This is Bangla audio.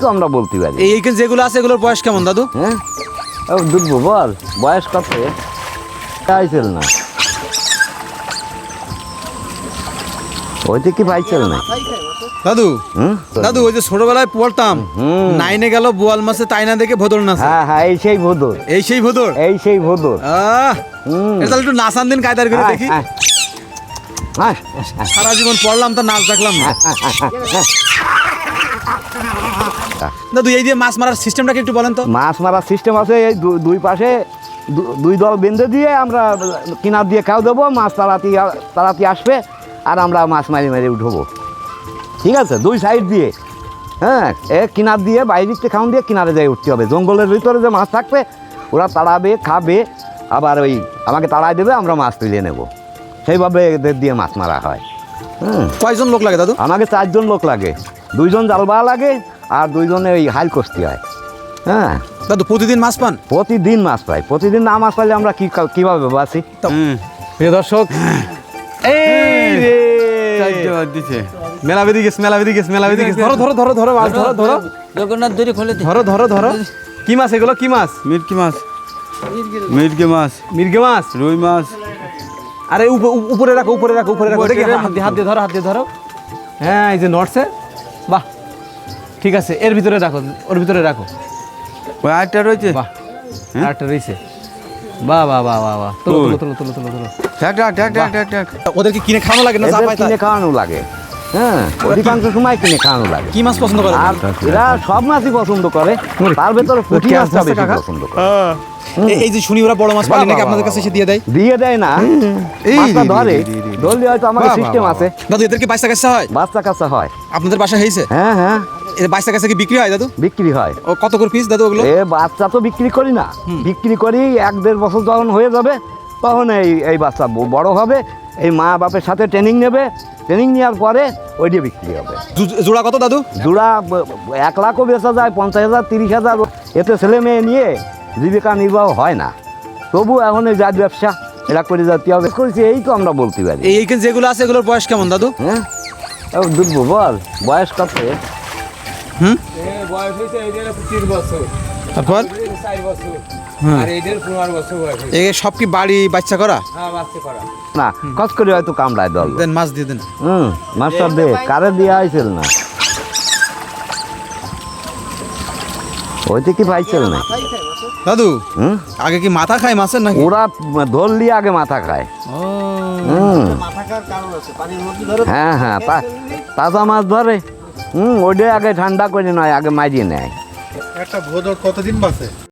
তো আমরা বলতে পারি। এই এইখানে যেগুলো আছে এগুলোর বয়স কেমন দাদু? হ্যাঁ? ও দুধবো বল বয়স কত? পাইছিল না। ওইটা কি পাইছিল না? দাদু দাদু ওই যে ছোটবেলায় পড়তাম। নাইনে গেল বোয়াল মাছে তাইনা দেখে ভোদর নাচে। হ্যাঁ হ্যাঁ এই সেই ভোদর। এই সেই ভোদর? এই সেই ভোদর। আহ! এটা একটু নাচান দিন কায়দার করে দেখি। সারা জীবন পড়লাম তো নাচ দেখলাম না। দাদু এই দিয়ে মাছ মারার সিস্টেমটাকে একটু বলেন তো। মাছ মারার সিস্টেম আছে এই দুই পাশে দুই দল বেঁধে দিয়ে আমরা কিনার দিয়ে খাও দেবো মাছ তাড়াতি তাড়াতি আসবে আর আমরা মাছ মারি মারি উঠবো। ঠিক আছে? দুই সাইড দিয়ে। হ্যাঁ এ কিনার দিয়ে বাইরেতে খাওয়ান দিয়ে কিনারে যাই উঠতে হবে। জঙ্গলের ভিতরে যে মাছ থাকবে ওরা তাড়াবে খাবে আবার ওই আমাকে তাড়ায় দেবে আমরা মাছ তুলে নেব। সেইভাবে এদের দিয়ে মাছ মারা হয়। হুম। কয়জন লোক লাগে দাদু? আমাকে চারজন লোক লাগে। দুইজন জাল জালবা লাগে আর দুইজনে ওই হাল কষতে হয়। হ্যাঁ। দাদু প্রতিদিন মাছ পান? প্রতিদিন মাছ পাই। প্রতিদিন না মাছ পাইলে আমরা কি কীভাবে বাঁচি? প্রিয় দর্শক এই রে! মেলা বেদি গেছে মেলা বেদি গেছে মেলা বেদি গেছে। ধরো ধরো ধরো ধরো মাছ ধরো ধরো। জগন্নাথ দড়ি খুলে ধরো ধরো ধরো। কি মাছ এগুলো? কি মাছ? মিটকি মাছ। মিটকি মাছ। মির্গে মাছ। রুই মাছ। আরে উপ- উপ- উপরে রাখো উপরে রাখো উপরে রাখো। হাত দিয়ে হাত দিয়ে ধরো হাত দিয়ে ধরো। হ্যাঁ এই যে নড়ছে। বাহ ঠিক আছে এর ভিতরে রাখো ওর ভিতরে রাখো। ওই আটটা রয়েছে? বাহ আরেকটা রয়েছে। বাহ বাহ বাহ বাহ বাহ। তোলো তোলো তোলো তোলো তুলো ওদেরকে কিনে খাওয়ানো লাগে না কিনে খাওয়ানো লাগে। হ্যাঁ অধিকাংশ সময় কিনে খাওয়ানো লাগে। কি মাছ পছন্দ করে? আর এরা সব মাছই পছন্দ করে। তার ভেতরে পুঁটি মাছটা বেশি পছন্দ করে। এই- এই যে শুনি ওরা বড় মাছ পালি নাকি আপনাদের কাছে এসে দিয়ে দেয়? দিয়ে দেয় না। মাছটা ধরে। ধরলে হয়তো আমাদের সিস্টেম আছে। দাদু এদেরকে বাইসা কাছে হয়? বাচ্চা কাচ্চা হয়। আপনাদের বাসা হয়েছে? হ্যাঁ হ্যাঁ। এদের বাইসা কাছে কি বিক্রি হয় দাদু? বিক্রি হয়। ও কত করে পিস দাদু ওগুলো? এ বাচ্চা তো বিক্রি করি না। বিক্রি করি এক দেড় বছর যখন হয়ে যাবে তখন এই এই বাচ্চা বড় হবে এই মা বাপের সাথে ট্রেনিং নেবে ট্রেনিং নেওয়ার পরে ওই দিয়ে বিক্রি হবে। জোড়া কত দাদু? জোড়া এক লাখও বেচা যায় পঞ্চাশ হাজার তিরিশ হাজার। এতে ছেলে মেয়ে নিয়ে জীবিকা নির্বাহ হয় না। তবু এখন এই জাত ব্যবসা এরা করে যেতে হবে। করেছি এই তো আমরা বলতে পারি। এই এইখানে যেগুলো আছে এগুলোর বয়স কেমন দাদু? হ্যাঁ? ও দুধবো বল বয়স কত? হুম? বয়স হয়েছে তারপর। আর এদের পনেরো বছর বয়স এই সব কি বাড়ি বাচ্চা করা? হ্যাঁ বাচ্চা করা। না কস করে হয়তো কামড়ায় দল। দেন মাছ দিয়ে দেন। হুম মাস্টার দে কারে দিয়ে আইছিল না? ওইতে কি পাইছিল না? দাদু হুম? আগে কি মাথা খায় মাছের নাকি? ওরা ধরলি আগে মাথা খায়। হুম। হ্যাঁ হ্যাঁ তাজা মাছ ধরে। হুম ওইটাই আগে ঠান্ডা করে নয় আগে মারিয়ে নেয়। একটা ভোদর কতদিন বাঁচে?